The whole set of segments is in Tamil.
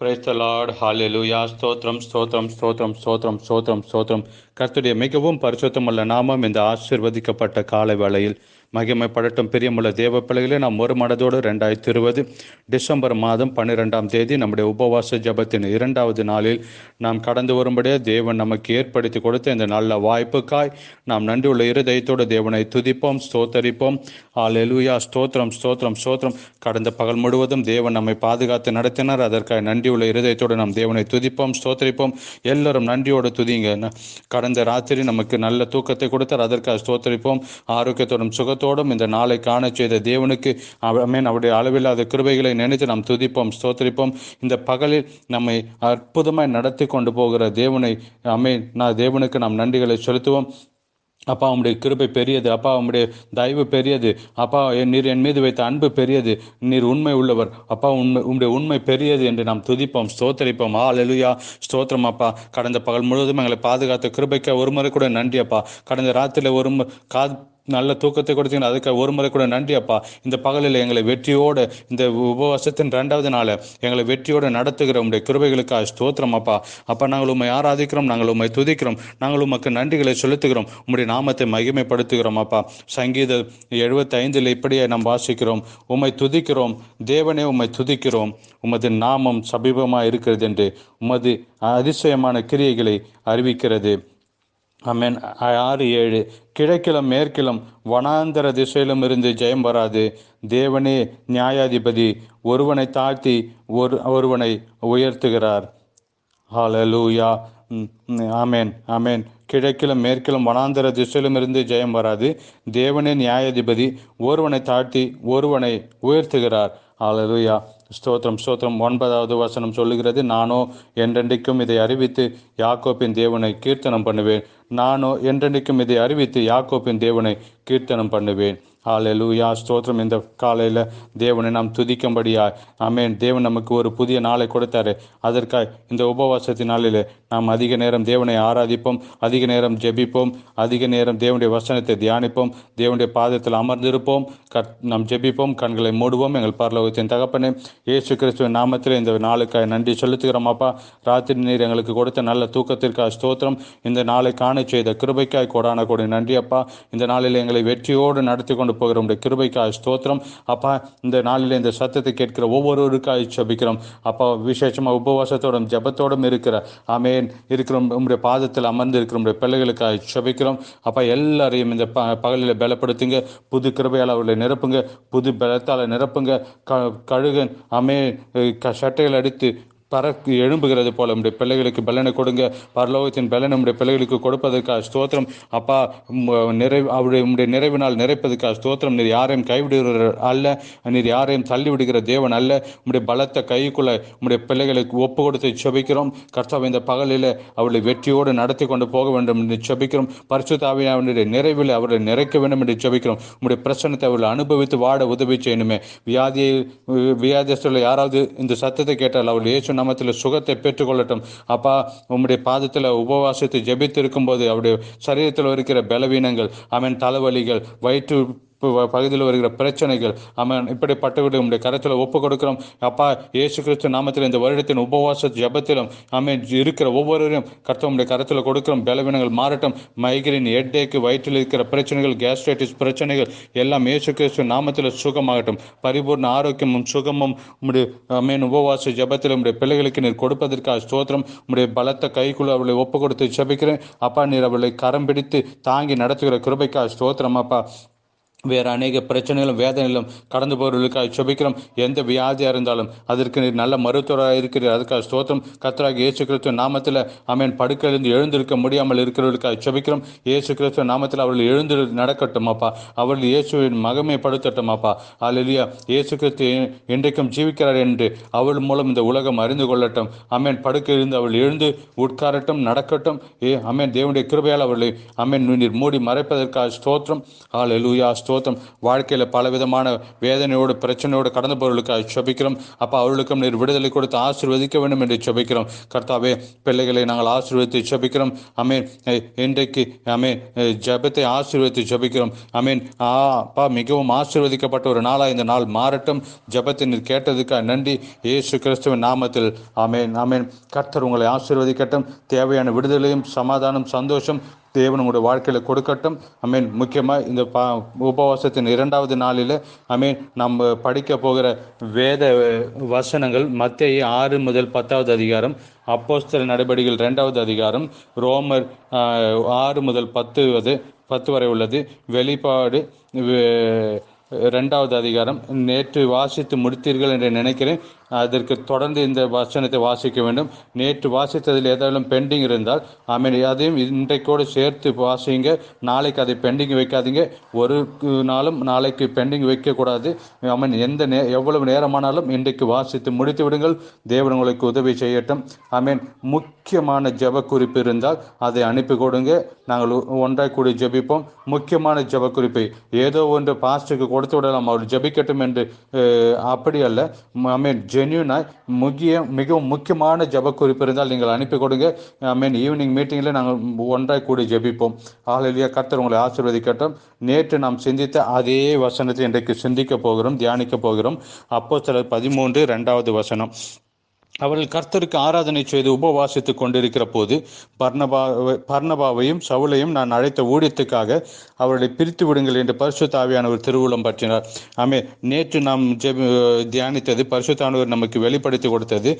பிரைஸ் த லார்ட் ஹalleluya ஸ்தோத்திரம் ஸ்தோத்திரம் ஸ்தோத்திரம் ஸ்தோத்திரம் கர்த்துடைய மிகவும் பரிசுத்தமுள்ள நாமம் இந்த ஆசிர்வதிக்கப்பட்ட காலை வேளையில் மகிமைப்படட்டும். பிரியமுள்ள தேவ பிள்ளைகளே நாம் ஒரு மனதோடு ரெண்டாயிரத்தி இருபது டிசம்பர் மாதம் பன்னிரெண்டாம் தேதி நம்முடைய உபவாச ஜபத்தின் இரண்டாவது நாளில் நாம் கடந்து வரும்படியே தேவன் நமக்கு ஏற்படுத்தி கொடுத்த இந்த நல்ல வாய்ப்புக்காய் நாம் நன்றியுள்ள இருதயத்தோடு தேவனை துதிப்போம் ஸ்தோத்தரிப்போம். ஹalleluya ஸ்தோத்திரம் ஸ்தோத்திரம் ஸ்தோத்திரம். கடந்த பகல் முழுவதும் தேவன் நம்மை பாதுகாத்து நடத்தினார். அதற்காக நன்றியுள்ள இருதயத்தோடு நாம் தேவனை துதிப்போம் ஸ்தோத்தரிப்போம். எல்லோரும் நன்றியோடு துதிங்க. கடந்த கடந்த ராத்திரி நமக்கு நல்ல தூக்கத்தை கொடுத்தார். அதற்காக ஸ்தோத்தரிப்போம். ஆரோக்கியத்தோடும் சுகத்தோடும் இந்த நாளை காண செய்த தேவனுக்கு அவன் அவருடைய அளவில்லாத கிருபைகளை நினைத்து நாம் துதிப்போம் ஸ்தோத்தரிப்போம். இந்த பகலில் நம்மை அற்புதமாய் நடத்தி கொண்டு போகிற தேவனை அமே நான் தேவனுக்கு நாம் நன்றிகளை செலுத்துவோம். அப்பா உம்முடைய கிருபை பெரியது. அப்பா உம்முடைய தயவு பெரியது. அப்பா என் நீர் என் மீது வைத்த அன்பு பெரியது. நீர் உண்மை உள்ளவர். அப்பா உண்மை உம்முடைய உண்மை பெரியது என்று நாம் துதிப்போம் ஸ்தோத்தரிப்போம். ஆ லெலுயா ஸ்தோத்திரம் அப்பா. கடந்த பகல் முழுவதும் எங்களை பாதுகாத்த கிருபைக்கு ஒரு முறை கூட நன்றி அப்பா. கடந்த ராத்திரியில் ஒரு மு- கா நல்ல தூக்கத்தை கொடுத்தீங்கன்னா அதுக்கு ஒரு முறை கூட நன்றி அப்பா. இந்த பகலில் எங்களை வெற்றியோடு இந்த உபவாசத்தின் ரெண்டாவது நாள் எங்களை வெற்றியோடு நடத்துகிற உங்களுடைய கிருபைகளுக்காக ஸ்தோத்திரம் அப்பா. அப்பா நாங்கள் உண்மை ஆராதிக்கிறோம் நாங்கள் உண்மை துதிக்கிறோம். நாங்கள் உமக்கு நன்றிகளை செலுத்துகிறோம். உம்முடைய நாமத்தை மகிமைப்படுத்துகிறோம் அப்பா. சங்கீத எழுபத்தைந்தில் இப்படியே நாம் வாசிக்கிறோம். உம்மை துதிக்கிறோம். தேவனே உம்மை துதிக்கிறோம். உமது நாமம் சமீபமாக இருக்கிறது என்று உமது அதிசயமான கிரியைகளை அறிவிக்கிறது. அமேன் ஆறு ஏழு. கிழக்கிலும் மேற்கிலும் வனாந்தர திசையிலும் இருந்து ஜெயம் வராது. தேவனே நியாயாதிபதி ஒருவனை தாழ்த்தி ஒரு ஒருவனை உயர்த்துகிறார். ஹலலூயா ஆமேன் ஆமேன். கிழக்கிலும் மேற்கிலும் வனாந்தர திசையிலும் இருந்து ஜெயம் வராது. தேவனே நியாயாதிபதி ஒருவனை தாழ்த்தி ஒருவனை உயர்த்துகிறார். ஆலலுயா ஸ்தோத்திரம் ஸ்தோத்திரம். ஒன்பதாவது வசனம் சொல்லுகிறது நானோ என்றென்றைக்கும் இதை அறிவித்து யாக்கோப்பின் தேவனை கீர்த்தனம் பண்ணுவேன். நானோ என்றென்றைக்கும் இதை அறிவித்து யாக்கோப்பின் தேவனை கீர்த்தனம் பண்ணுவேன். ஹalleluya ஸ்தோத்திரம். இந்த காலையில் தேவனை நாம் துதிக்கும்படியா ஆமென். தேவன் நமக்கு ஒரு புதிய நாளை கொடுத்தாரு. அதற்காய் இந்த உபவாசத்தின் நாளில் நாம் அதிக நேரம் தேவனை ஆராதிப்போம் அதிக நேரம் ஜெபிப்போம் அதிக நேரம் தேவனுடைய வசனத்தை தியானிப்போம் தேவனுடைய பாதத்தில் அமர்ந்திருப்போம் கற் நாம் ஜெபிப்போம் கண்களை மூடுவோம். எங்கள் பரலோகத்தின் தகப்பனே இயேசு கிறிஸ்துவின் நாமத்தில் இந்த நாளுக்காக நன்றி செலுத்துகிறோம் அப்பா. ராத்திரி நீர் எங்களுக்கு கொடுத்த நல்ல தூக்கத்திற்காக ஸ்தோத்திரம். இந்த நாளை காணச் செய்த கிருபைக்காய் கொடான கொடி நன்றி அப்பா. இந்த நாளில் எங்களை வெற்றியோடு நடத்தி கொண்டு போகிற உடைய கிருபைக்காய் ஸ்தோத்திரம். அப்பா இந்த நாளில் இந்த சத்தத்தை கேட்கிற ஒவ்வொருவருக்காய் ஜெபிக்கிறோம். அப்பா விசேஷமாக உபவாசத்தோடும் ஜெபத்தோடும் இருக்கிற ஆமேன் இருக்கிற உங்களுடைய பாதத்தில் அமர்ந்து இருக்கிற உடைய பிள்ளைகளுக்காய் ஜெபிக்கிறோம். அப்பா எல்லாரையும் இந்த ப பகலில் பலப்படுத்துங்க. புது கிருபையால் அவர்களை நிரப்புங்க. புது பலத்தால் நிரப்புங்க. க கழுகன் அமே க சட்டைகள் அடித்து பறக்கு எழும்புகிறது போல நம்முடைய பிள்ளைகளுக்கு பலனை கொடுங்க. பரலோகத்தின் பலனை நம்முடைய பிள்ளைகளுக்கு கொடுப்பதற்காக ஸ்தோத்திரம். அப்பா நிறைவு அவருடைய நிறைவினால் நிறைப்பதற்காக ஸ்தோத்திரம். நீர் யாரையும் கைவிடுகிற அல்ல. நீர் யாரையும் தள்ளிவிடுகிற தேவன் அல்ல. உடைய பலத்த கைக்குள்ள உடைய பிள்ளைகளுக்கு ஒப்பு கொடுத்து செபிக்கிறோம். கர்த்தாவை இந்த பகலில் அவளை வெற்றியோடு நடத்தி கொண்டு போக வேண்டும் என்று செபிக்கிறோம். பரிசுத்தாவினுடைய நிறைவில் அவர்களை நிறைக்க வேண்டும் என்று செபிக்கிறோம். உடைய பிரச்சனத்தை அவர்கள் அனுபவித்து வாட உதவி செய்யணுமே. வியாதியை வியாதியஸ்தர்கள் யாராவது இந்த சத்தத்தை கேட்டால் அவள் இயேசு நாமத்தில் சுகத்தை பெற்றுக்கொள்ளட்டும். அப்பா உம்முடைய பாதத்தில் உபவாசத்தை ஜெபித்திருக்கும் போது அவருடைய சரீரத்தில் இருக்கிற பலவீனங்கள் அவன் தலைவலிகள் வயிற்று பகுதியில் வருகிற பிரச்சனைகள் அவன் இப்படிப்பட்டவர்களை உடைய கரத்தில் ஒப்பு கொடுக்கிறோம் அப்பா இயேசு கிறிஸ்து நாமத்தில் இந்த வருடத்தின் உபவாச ஜெபத்திலும் அவன் இருக்கிற ஒவ்வொருவரையும் கர்த்தவனுடைய கரத்தில் கொடுக்கிறோம். பலவீனங்கள் மாறட்டும். மைக்ரைன் ஹெட்டேக்கு வயிற்றில் இருக்கிற பிரச்சனைகள் கேஸ்ட்ரைட்டிஸ் பிரச்சனைகள் எல்லாம் இயேசு கிறிஸ்து நாமத்தில் சுகமாகட்டும். பரிபூர்ண ஆரோக்கியமும் சுகமும் உடைய அமேன் உபவாச ஜபத்தில் உடைய பிள்ளைகளுக்கு நீர் கொடுப்பதற்காக ஸ்தோத்திரம். உடைய பலத்த கைக்குள்ள அவளை ஒப்பு கொடுத்து ஜபிக்கிறேன். அப்பா நீர் அவளை கரம் பிடித்து தாங்கி நடத்துகிற கிருபைக்காக ஸ்தோத்திரம் அப்பா. வேறு அநேக பிரச்சனைகளும் வேதனைகளும் கடந்து போகிறவர்களுக்காக சுபிக்கிறோம். எந்த வியாதியாக இருந்தாலும் அதற்கு நீர் நல்ல மருத்துவராக இருக்கிறீர். அதுக்காக ஸ்தோத்திரம். கத்தராக இயேசு கிறிஸ்துவ நாமத்தில் அமேன் படுக்கையிலிருந்து எழுந்திருக்க முடியாமல் இருக்கிறவர்களுக்காக சுபிக்கிறோம். இயேசு கிறிஸ்துவ நாமத்தில் அவர்கள் எழுந்து நடக்கட்டும் அப்பா. அவர்கள் இயேசுவின் மகமைப்படுத்தட்டும் அப்பா. அல்லா இயேசு கிறிஸ்து இன்றைக்கும் ஜீவிக்கிறார் என்று அவள் மூலம் இந்த உலகம் அறிந்து கொள்ளட்டும். அமேன் படுக்கையிலிருந்து அவள் எழுந்து உட்காரட்டும் நடக்கட்டும். ஏ அமேன் தேவனுடைய கிருபையால் அவர்களை அமேன் நீர் மூடி மறைப்பதற்காக ஸ்தோத்திரம். ஹalleluya. ஸ்தோத்திரம் வாழ்க்கையில் பலவிதமான வேதனையோடு பிரச்சனையோடு கடந்த பொருளுக்காக ஜெபிக்கிறோம். அப்பா அவர்களுக்கும் நீர் விடுதலை கொடுத்து ஆசீர்வதிக்க வேண்டும் என்று ஜெபிக்கிறோம். கர்த்தாவே பிள்ளைகளை நாங்கள் ஆசீர்வதித்து சபிக்கிறோம் அமேன் இன்றைக்கு அமேன் ஜபத்தை ஜெபத்தை ஆசீர்வதித்து சபிக்கிறோம் அமேன் ஆ அப்பா மிகவும் ஆசீர்வதிக்கப்பட்ட ஒரு நாளாக இந்த நாள் மாறட்டும். ஜபத்தை நீர் கேட்டதுக்காக நன்றி. இயேசு கிறிஸ்துவின் நாமத்தில். அமேன் ஆமேன். கர்த்தர் உங்களை ஆசீர்வதிக்கட்டும். தேவையான விடுதலையும் சமாதானம் சந்தோஷம் தேவன் உங்களுடைய வாழ்க்கையில் கொடுக்கட்டும். ஐ மீன் முக்கியமாக இந்த பா உபவாசத்தின் இரண்டாவது நாளில் ஐ மீன் நம்ம படிக்க போகிற வேத வசனங்கள் மத்திய ஆறு முதல் பத்தாவது அதிகாரம் அப்போஸ்தல நடவடிக்கைகள் ரெண்டாவது அதிகாரம் ரோமர் ஆறு முதல் பத்து வது பத்து வரை உள்ளது. வெளிப்பாடு ரெண்டாவது அதிகாரம் நேற்று வாசித்து முடித்தீர்கள் என்று நினைக்கிறேன். அதற்கு தொடர்ந்து இந்த வசனத்தை வாசிக்க வேண்டும். நேற்று வாசித்ததில் ஏதாவது பெண்டிங் இருந்தால் ஆமீன். அதையும் இன்றைக்கோடு சேர்த்து வாசிங்க. நாளைக்கு அதை பெண்டிங் வைக்காதீங்க. ஒரு நாளும் நாளைக்கு பெண்டிங் வைக்கக்கூடாது. ஆமீன். எந்த நே எவ்வளவு நேரமானாலும் இன்றைக்கு வாசித்து முடித்து விடுங்கள். தேவன் உங்களுக்கு உதவி செய்யட்டும். ஆமீன். முக்கியமான ஜெப குறிப்பு இருந்தால் அதை அனுப்பி கொடுங்க. நாங்கள் ஒன்றாக ஒன்றாய் கூடி ஜெபிப்போம். முக்கியமான ஜெப குறிப்பை ஏதோ ஒன்று பாஸ்டுக்கு கொடுத்து விடலாம். அவர் ஜெபிக்கட்டும் என்று அப்படி அல்ல. ஐ மீன் ஜென்யூனாக முக்கிய மிகவும் முக்கியமான ஜப குறிப்பு இருந்தால் நீங்கள் அனுப்பி கொடுங்க. ஐ மீன் ஈவினிங் மீட்டிங்கில் நாங்கள் ஒன்றாய் கூடி ஜெபிப்போம். ஆலையிலேயே கர்த்தர் உங்களை ஆசீர்வதிக்கட்டும். நேற்று நாம் சிந்தித்த அதே வசனத்தை இன்றைக்கு சிந்திக்க போகிறோம் தியானிக்க போகிறோம். அப்போ சிலர் பதிமூன்று ரெண்டாவது வசனம். அவர்கள் கர்த்தருக்கு ஆராதனை செய்து உபவாசித்துக் கொண்டிருக்கிற போது பர்ணபா பர்ணபாவையும் சவுலையும் நான் அழைத்த ஊழியத்துக்காக அவர்களை பிரித்து விடுங்கள் என்று பரிசுத்தாவியானவர் திருவுளம் பற்றினார். ஆமே நேற்று நாம் ஜெப தியானித்தது பரிசுத்தானவர் நமக்கு வெளிப்படுத்தி கொடுத்தது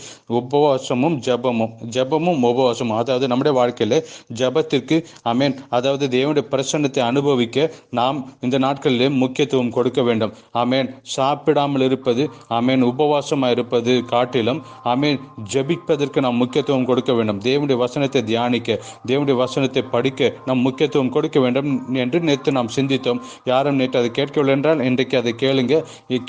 உபவாசமும் ஜெபமும் ஜெபமும் உபவாசமும். அதாவது நம்முடைய வாழ்க்கையில் ஜெபத்திற்கு அமேன் அதாவது தேவனுடைய பிரசன்னத்தை அனுபவிக்க நாம் இந்த நாட்களிலே முக்கியத்துவம் கொடுக்க வேண்டும். அமேன் சாப்பிடாமல் இருப்பது அமேன் உபவாசமாக இருப்பது காட்டிலும் ஆமேன் ஜெபிப்பதற்கு நாம் முக்கியத்துவம் கொடுக்க வேண்டும். தேவனுடைய வசனத்தை தியானிக்க தேவனுடைய வசனத்தை படிக்க நாம் முக்கியத்துவம் கொடுக்க வேண்டும் என்று நேற்று நாம் சிந்தித்தோம். யாரும் நேற்று அதை கேட்கவில்லை என்றால் இன்றைக்கு அதை கேளுங்க.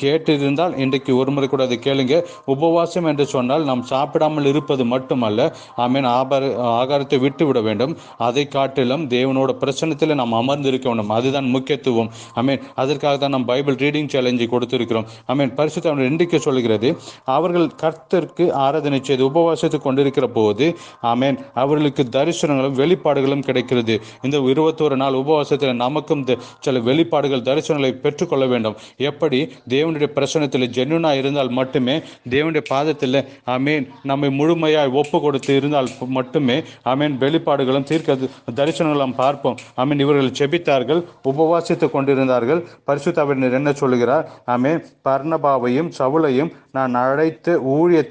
கேட்டிருந்தால் இன்றைக்கு ஒரு முறை கூட அதை கேளுங்க. உபவாசம் என்று சொன்னால் நாம் சாப்பிடாமல் இருப்பது மட்டுமல்ல ஆமேன். ஆபார ஆகாரத்தை விட்டு விட வேண்டும். அதை காட்டிலும் தேவனோட பிரச்சனத்தில் நாம் அமர்ந்து இருக்க வேண்டும். அதுதான் முக்கியத்துவம். ஆமேன். அதற்காக தான் நாம் பைபிள் ரீடிங் சேலஞ்சு கொடுத்திருக்கிறோம். ஆமேன். பரிசுத்தம் இன்றைக்கு சொல்கிறது அவர்கள் கர்த்தருக்கு ஆராதனை செய்து உபவாசித்துக் கொண்டிருக்கிற போது ஆமேன் அவர்களுக்கு தரிசனங்களும் வெளிப்பாடுகளும் கிடைக்கிறது. இந்த இருபத்தோரு நாள் உபவாசத்தில் நமக்கும் சில வெளிப்பாடுகள் தரிசனங்களை பெற்றுக்கொள்ள வேண்டும். எப்படி? தேவனுடைய பிரசனத்தில் ஜென்னுனா இருந்தால் மட்டுமே தேவனுடைய பாதத்தில் ஆமீன் நம்மை முழுமையாய் ஒப்பு கொடுத்து இருந்தால் மட்டுமே ஆமீன் வெளிப்பாடுகளும் தீர்க்க தரிசனங்களும் பார்ப்போம். ஆமீன் இவர்கள் செபித்தார்கள் உபவாசித்துக் கொண்டிருந்தார்கள். பரிசுத்தாவினர் என்ன சொல்லுகிறார்? ஆமேன் பர்ணபாவையும் சவுலையும் நான் அழைத்து ஊழிய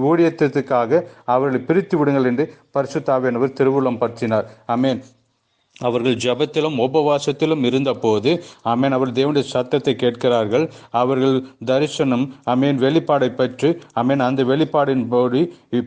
ஊழியத்திற்காக அவர்களை பிரித்து விடுங்கள் என்று பரிசுத்தாவியானவர் திருவுள்ளம் பற்றினார். அமேன் அவர்கள் ஜெபத்திலும் உபவாசத்திலும் இருந்தபோது அமேன் அவர் தேவனுடைய சத்தத்தை கேட்கிறார்கள். அவர்கள் தரிசனம் அமேன் வெளிப்பாடை பெற்று அமேன் அந்த வெளிப்பாடின் போடி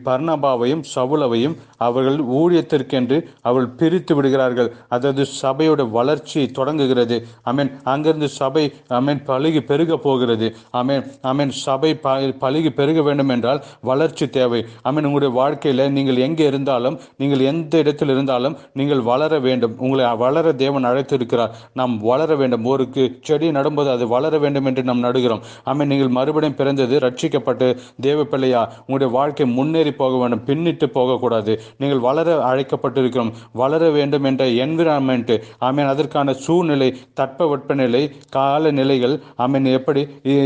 பர்ணபாவையும் சவுலவையும் அவர்கள் ஊழியத்திற்கென்று அவர்கள் பிரித்து விடுகிறார்கள். அதாவது சபையோட வளர்ச்சி தொடங்குகிறது. அமேன் அங்கிருந்து சபை அமேன் பழுகி பெருக போகிறது. அமேன் அமேன் சபை ப பழுகி பெருக வேண்டும் என்றால் வளர்ச்சி தேவை. அமேன் உங்களுடைய வாழ்க்கையில் நீங்கள் எங்கே இருந்தாலும் நீங்கள் எந்த இடத்தில் இருந்தாலும் நீங்கள் வளர வேண்டும். உங்களை வளர தேவன் அழைத்து இருக்கிறார் நாம் வளர வேண்டும். ஒரு செடி நடும்போது அது வளர வேண்டும் என்று நாம் நடுகிறோம். ஆமென். நீங்கள் மறுபடியும் பிறந்தது ரட்சிக்கப்பட்டு தேவ பிள்ளையா உங்களுடைய வாழ்க்கை முன்னேறி போக வேண்டும். பின்னிட்டு போகக்கூடாது. நீங்கள் வளர அழைக்கப்பட்டிருக்கிறோம். வளர வேண்டும் என்ற என்விரான்மெண்ட் ஆமீன். அதற்கான சூழ்நிலை தட்பவெப்பநிலை காலநிலைகள் ஆமீன் எப்படி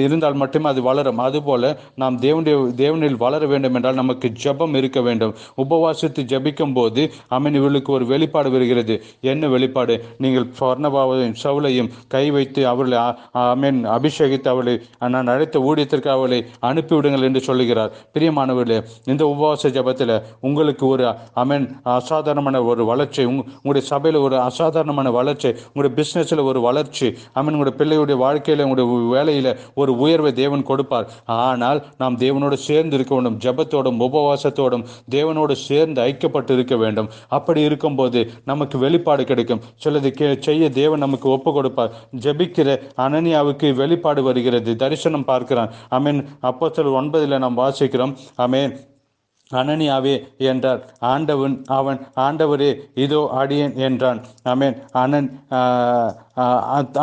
இருந்தால் மட்டுமே அது வளரும். அதுபோல நாம் தேவனுடைய தேவனில் வளர வேண்டும் என்றால் நமக்கு ஜெபம் இருக்க வேண்டும். உபவாசித்து ஜபிக்கும் போது ஆமீன் இவர்களுக்கு ஒரு வெளிப்பாடு வருகிறது. என்ன வெளிப்பாடு? நீங்கள் சொர்ணபாவையும் சவுலையும் கை வைத்து அவர்களை ஆ- அபிஷேகித்து அவளை நான் அழைத்த ஊழியத்திற்கு அவளை அனுப்பிவிடுங்கள் என்று சொல்லுகிறார். பிரியமானவர்களே இந்த உபவாச ஜெபத்தில் உங்களுக்கு ஒரு அமேன் அசாதாரணமான ஒரு வளர்ச்சி உங் உங்களுடைய சபையில் ஒரு அசாதாரணமான வளர்ச்சி உங்களுடைய பிஸ்னஸில் ஒரு வளர்ச்சி அமீன் உங்களுடைய பிள்ளையுடைய வாழ்க்கையில் உங்களுடைய வேலையில் ஒரு உயர்வை தேவன் கொடுப்பார். ஆனால் நாம் தேவனோடு சேர்ந்து இருக்க வேண்டும். ஜெபத்தோடும் உபவாசத்தோடும் தேவனோடு சேர்ந்து ஐக்கியப்பட்டு இருக்க வேண்டும். அப்படி இருக்கும்போது நமக்கு வெளிப்பாடு கிடைக்கும். சிலது கே செய்ய தேவன் நமக்கு ஒப்பு கொடுப்பார் ஜெபிக்கிற அனனியாவுக்கு வெளிப்பாடு வருகிறது. தரிசனம் பார்க்கிறான். அமீன். அப்போ ஒன்பதில் நாம் வாசிக்கிறோம். அமேன். அனனியாவே என்றார். ஆண்டவன் அவன் ஆண்டவரே இதோ அடியேன் என்றான். அமேன். அனன் ஆஹ்,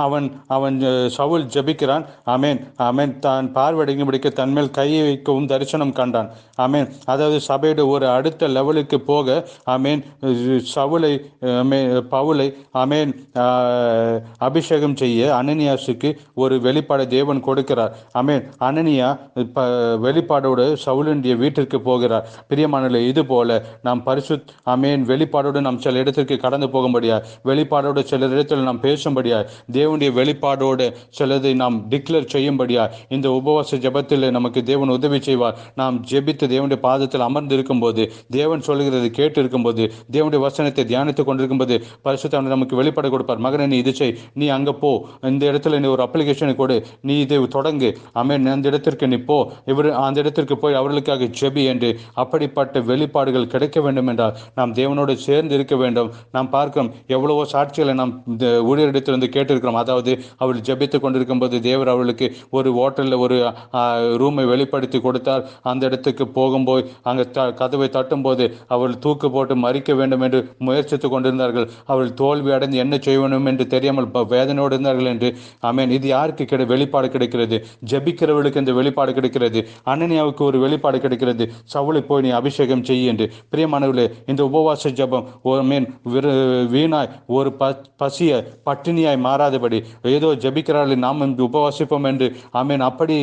அவன் அவன் சவுல் ஜெபிக்கிறான். அமேன் அமேன் தான் பார்வையடைக்கும்படிக்கு தன்மேல் கையை வைக்கவும் தரிசனம் கண்டான். அமேன் அதாவது சபையோட ஒரு அடுத்த லெவலுக்கு போக அமேன் சவுளை சவுலை பவுலை ஆமேன். அபிஷேகம் செய்ய அனனியாசுக்கு ஒரு வெளிப்பாடு தேவன் கொடுக்கிறார். அமேன் அனனியா ப வெளிப்பாடோடு சவுலுடைய வீட்டிற்கு போகிறார். பிரியமானல இது போல நாம் பரிசுத் அமேன் வெளிப்பாடோடு நாம் சில இடத்திற்கு கடந்து போக முடியாது வெளிப்பாடோடு சில இடத்தில் நாம் பேசும்படியா தேவனுடைய வெளிப்பாடோடு சிலதை நாம் டிக்ளேர் செய்யும்படியா இந்த உபவாச ஜெபத்தில் நமக்கு தேவன் உதவி செய்வார். நாம் ஜெபித்து தேவனுடைய பாதத்தில் அமர்ந்து இருக்கும்போது தேவன் சொல்கிறது கேட்டு இருக்கும்போது தேவனுடைய வசனத்தை தியானித்துக் கொண்டிருக்கும்போது பரிசுத்தான நமக்கு வெளிப்பட கொடுப்பார். மகனை நீ இது செய். நீ அங்கே போ. இந்த இடத்துல நீ ஒரு அப்ளிகேஷனை கொடு. நீ இதை தொடங்கு. அமேன் அந்த இடத்திற்கு நீ போ. இவர் அந்த இடத்திற்கு போய் அவர்களுக்காக ஜெபி என்று அப்படிப்பட்ட வெளிப்பாடுகள் கிடைக்க வேண்டும் என்றால் நாம் தேவனோடு சேர்ந்து இருக்க வேண்டும். நாம் பார்க்கிறோம் எவ்வளவோ சாட்சிகளை நாம் இந்த ஊழியரிடத்திலிருந்து கேட்டிருக்கிறோம். அதாவது அவள் ஜபித்து கொண்டிருக்கும் போது தேவர் அவளுக்கு ஒரு ஹோட்டலில் ஒரு ரூமை வெளிப்படுத்தி கொடுத்தார். அந்த இடத்துக்கு போகும்போது அங்கே த கதவை தட்டும்போது அவள் தூக்கு போட்டு மறிக்க வேண்டும் என்று முயற்சித்து கொண்டிருந்தார்கள். அவள் தோல்வி அடைந்து என்ன செய்ய வேண்டும் என்று தெரியாமல் வேதனையோடு இருந்தார்கள் என்று ஆமென் இது யாருக்கு கிடை வெளிப்பாடு கிடைக்கிறது? ஜெபிக்கிறவர்களுக்கு இந்த வெளிப்பாடு கிடைக்கிறது. அனனியாவுக்கு ஒரு வெளிப்பாடு கிடைக்கிறது. சவுளை போய் நீ அபிஷேகம் செய்ய என்று. பிரியமானவர்களே இந்த உபவாச ஜபம் மீன் வீணாய். ஒரு ப பசிய பட்டினியாய் மாறாதபடி ஏதோ ஜெபிக்கிறார்கள் நாம் இங்கு உபவாசிப்போம் என்று. ஆமேன். அப்படி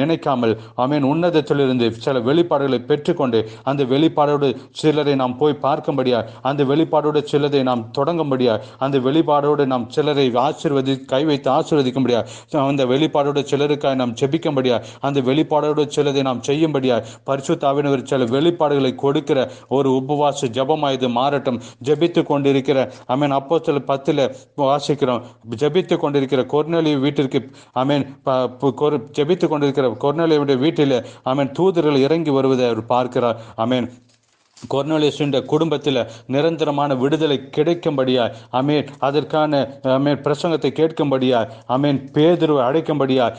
நினைக்காமல் ஆமேன் உன்னதத்திலிருந்து சில வெளிப்பாடுகளை பெற்றுக்கொண்டு அந்த வெளிப்பாடோடு சிலரை நாம் போய் பார்க்கும்படியா அந்த வெளிப்பாடோடு சிலரை நாம் தொடங்கும்படியா அந்த வெளிப்பாடோடு நாம் சிலரை ஆசீர்வதி கை வைத்து ஆசீர்வதிக்கும்படியா அந்த வெளிப்பாடோடு சிலருக்காய் நாம் ஜெபிக்கும்படியா அந்த வெளிப்பாடோடு சிலதை நாம் செய்யும்படியா பரிசுத்தாவினவர் சில வெளிப்பாடுகளை கொடுக்கிற ஒரு உபவாச ஜபமாய் இது மாறட்டும். ஜெபித்து கொண்டிருக்கிற அமேன் அப்போ சில பத்தில் வாசிக்கிறோம் ஜெபித்து கொண்டிருக்கிற கொர்னலி வீட்டிற்கு அமேன் ஜபித்து கொண்டிருக்கிற கொர்னலியுடைய வீட்டில் அமேன் தூதர்கள் இறங்கி வருவதை அவர் பார்க்கிறார். அமேன் கொர்னலியஸுடைய குடும்பத்தில் நிரந்தரமான விடுதலை கிடைக்கும்படியாய் அமேன் அதற்கான அமேன் பிரசங்கத்தை கேட்கும்படியாய் அமீன் பேதுருவை அடைக்கும்படியாய்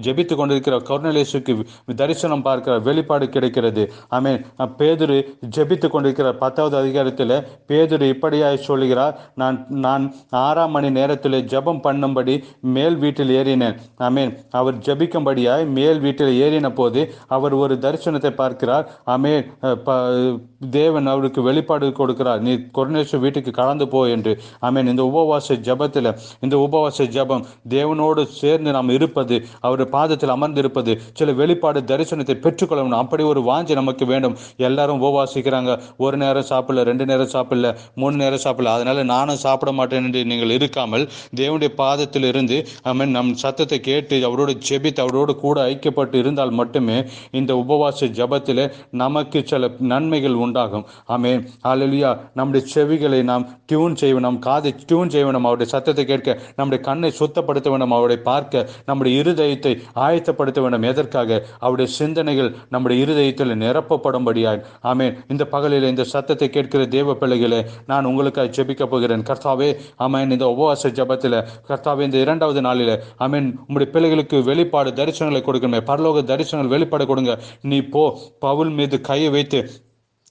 ஜெபித்து கொண்டிருக்கிற கருணலேசுக்கு தரிசனம் பார்க்கிற வெளிப்பாடு கிடைக்கிறது. அமேன் பேதுரு ஜெபித்து கொண்டிருக்கிற பத்தாவது அதிகாரத்தில் பேதுரு இப்படியாய் சொல்கிறார் நான் நான் ஆறாம் மணி நேரத்தில் ஜெபம் பண்ணும்படி மேல் வீட்டில் ஏறினேன். அமேன் அவர் ஜெபிக்கும்படியாய் மேல் வீட்டில் ஏறின போது அவர் ஒரு தரிசனத்தை பார்க்கிறார். அமேன் ப- தேவன் அவருக்கு வெளிப்பாடு கொடுக்கிறார். நீ கொர்னேசு வீட்டுக்கு கலந்து போ என்று. ஆமென். இந்த உபவாச ஜெபத்தில் இந்த உபவாச ஜெபம் தேவனோடு சேர்ந்து நாம் இருப்பது அவர் அவருடைய பாதத்தில் அமர்ந்திருப்பது சில வெளிப்பாடு தரிசனத்தை பெற்றுக்கொள்ளணும் அப்படி ஒரு வாஞ்சி நமக்கு வேண்டும். எல்லாரும் உபவாசிக்கிறாங்க ஒரு நேரம் சாப்பிடல ரெண்டு நேரம் சாப்பிடல மூணு நேரம் சாப்பிடல. அதனால நானும் சாப்பிட மாட்டேன் என்று நீங்கள் இருக்காமல் தேவனுடைய பாதத்தில் இருந்து ஆமென் நம் சத்தத்தை கேட்டு அவரோடு ஜெபித்து அவரோடு கூட ஐக்கியப்பட்டு இருந்தால் மட்டுமே இந்த உபவாச ஜெபத்தில் நமக்கு சில நன்மைகள் உண்டாகும். ஆமே ஹalleluya நம்முடைய செவிகளை நாம் டியூன் செய்ய நம் காதை டியூன் செய்ய வேண்டும் அவருடைய சத்தத்தை கேட்க நம்முடைய கண்ணை சுத்தப்படுத்த வேண்டும் அவரை பார்க்க நம்முடைய இருதயத்தை ஆயத்தப்படுத்த வேண்டும். எதற்காக? அவருடைய சிந்தனைகள் நம்முடைய இருதயத்தில் நிரப்பப்படும்படியாய். ஆமேன். இந்த பகலில் இந்த சத்தத்தை கேட்கிற தேவ பிள்ளைகளே நான் உங்களுக்காக ஜெபிக்க போகிறேன். கர்த்தாவே ஆமேன். இந்த உபவாச ஜெபத்தில் கர்த்தாவே இந்த இரண்டாவது நாளில் ஆமென். உங்களுடைய பிள்ளைகளுக்கு வெளிப்பாடு தரிசனங்களை கொடுக்கணுமே. பரலோக தரிசனங்கள் வெளிப்பாடு கொடுங்க. நீ போ. பவுல் மீது கையை வைத்து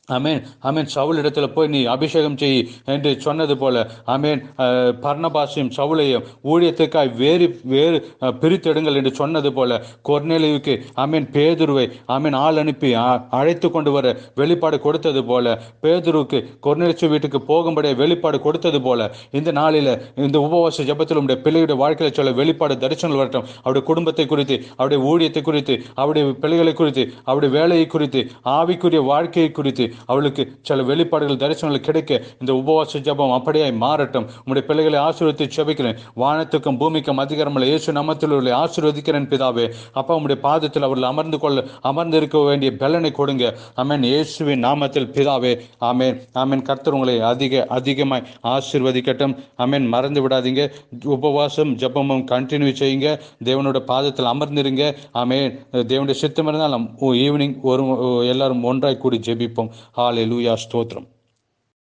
அமேன் அமேன் சவுல் இடத்துல போய் நீ அபிஷேகம் செய் என்று சொன்னது போல அமேன் அஹ், சவுளையும் ஊழியத்துக்காய் வேறு வேறு பிரித்தெடுங்கள் என்று சொன்னது போல கொர்நேலியுக்கு அமேன் பேதுருவை அமேன் ஆள் அனுப்பி அ- அழைத்து கொண்டு வர வெளிப்பாடு கொடுத்தது போல பேதுருவுக்கு கொர்நேலிச்சு வீட்டுக்கு போகும்படியே வெளிப்பாடு கொடுத்தது போல இந்த நாளில் இந்த உபவாச ஜபத்தில் உடைய பிள்ளையுடைய வாழ்க்கையில் சொல்ல வெளிப்பாடு தரிசனங்கள் வரட்டும். அவருடைய குடும்பத்தை குறித்து அவருடைய ஊழியத்தை குறித்து அவருடைய பிள்ளைகளை குறித்து அவருடைய வேலையை குறித்து ஆவிக்குரிய வாழ்க்கையை குறித்து அவளுக்கு சில வெளிப்பாடுகள் தரிசனங்கள் கிடைக்க இந்த உபவாச ஜெபம் அப்படியாய் மாறட்டும். உங்களுடைய பிள்ளைகளை ஆசீர்வதித்து செபிக்கிறேன் வானத்துக்கும் பூமிக்கும் அதிகாரமுள்ள இயேசு நாமத்தில் உள்ள ஆசீர்வதிக்கிறேன் பிதாவே. அப்பா உங்களுடைய பாதத்தில் அவர்கள் அமர்ந்து கொள்ள அமர்ந்து இருக்க வேண்டிய பலனை கொடுங்க. அமேன் இயேசுவின் நாமத்தில் பிதாவே. ஆமேன். ஆமேன். கர்த்தர் உங்களை அதிக அதிகமாய் ஆசீர்வதிக்கட்டும். அமேன் மறந்து விடாதீங்க. உபவாசம் ஜெபமும் கண்டினியூ செய்யுங்க. தேவனோட பாதத்தில் அமர்ந்திருங்க. ஆமேன். தேவனுடைய சித்தம் இருந்தால் ஈவினிங் ஒரு எல்லாரும் ஒன்றாய் கூடி ஜெபிப்போம். హాలెలుయా స్తోత్రం